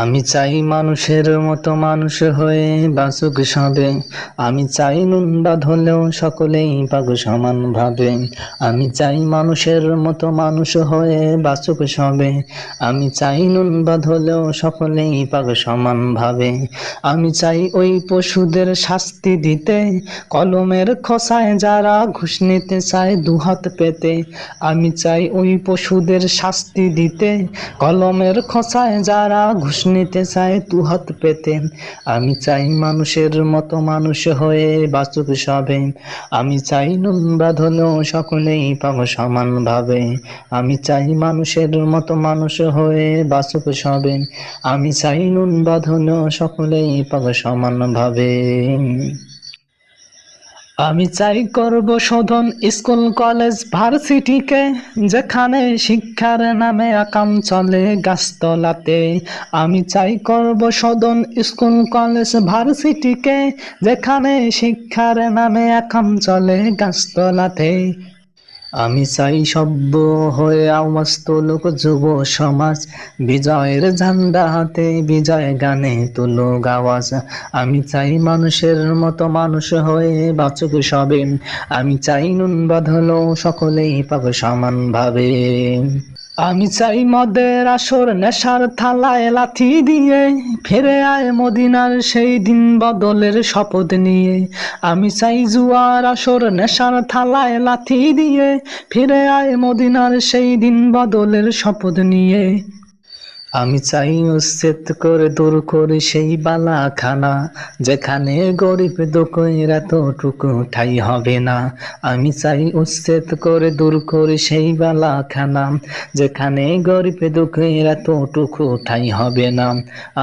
আমি চাই মানুষের মতো মানুষ হয়ে বাসুক সবে। আমি চাই নুন বাঁধলেও সকলেই পাগ সমান ভাবে আমি চাই মানুষের মতো মানুষ হয়ে বাসুক সবে। আমি চাই নুন বাঁধলেও সকলেই পাগ সমান ভাবে আমি চাই ওই পশুদের শাস্তি দিতে, কলমের খোসায় যারা ঘুষ নিতে চায় দুহাত পেতে। আমি চাই ওই পশুদের শাস্তি দিতে, কলমের খোসায় যারা ঘুষ নিতে চায় দুহাত পেতে। আমি চাই মানুষের মতো মানুষ হয়ে বাঁচুক সবে। আমি চাই নুন বাঁধলেও সকলেই পাব সমানভাবে। আমি চাই মানুষের মতো মানুষ হয়ে বাঁচুক সবে। আমি চাই নুন বাঁধলেও সকলেই পাব সমান ভাবে আমি চাই করব শোধন স্কুল, কলেজ, ভার্সিটিকে, যেখানে শিক্ষার নামে আকাম চলে গাছতলাতে। আমি চাই করব শোধন স্কুল, কলেজ, ভার্সিটিকে, যেখানে শিক্ষার নামে আকাম চলে গাছতলাতে। আমি চাই সভ্য হয়ে আওয়াস্ত লোক যুব সমাজ। বিজয়ের ঝান্ডা হাতে বিজয় গানে তুলো গাওয়াজ আমি চাই মানুষের মতো মানুষ হয়ে বাঁচুক সবে। আমি চাই নুন বাঁধলো সকলেই পাবে সমান ভাবে আমি চাই মদের আসর নেশার থালায় লাথি দিয়ে, ফিরে আয় মদিনার সেই দিন বদলের শপথ নিয়ে। আমি চাই জুয়ার আসর নেশার থালায় লাথি দিয়ে, ফিরে আয় মদিনার সেই দিন বদলের শপথ নিয়ে। আমি চাই উচ্ছেদ করে দূর করে সেই বালাখানা, যেখানে গরিব দুঃখের এতটুকু ঠাই হবে না। আমি চাই উচ্ছেদ করে দূর করে সেই বালাখানা, যেখানে গরিব দুঃখের এতটুকু ঠাই হবে না।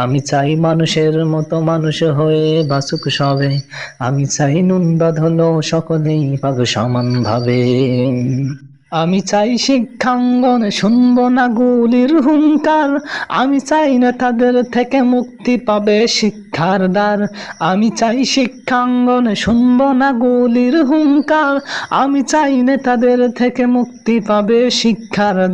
আমি চাই মানুষের মতো মানুষ হয়ে বাসুক সবে। আমি চাই নুন বাঁধলো সকলেই পাবে সমানভাবে। আমি চাই শিক্ষাঙ্গনে শুনব না গুলির হুঙ্কার। আমি চাই না তাদের থেকে মুক্তি পাবে শিক্ষার দ্বার। আমি চাই শিক্ষাঙ্গনে শুনব না গুলির হুঙ্কার। আমি চাই না তাদের থেকে মুক্তি পাবে শিক্ষার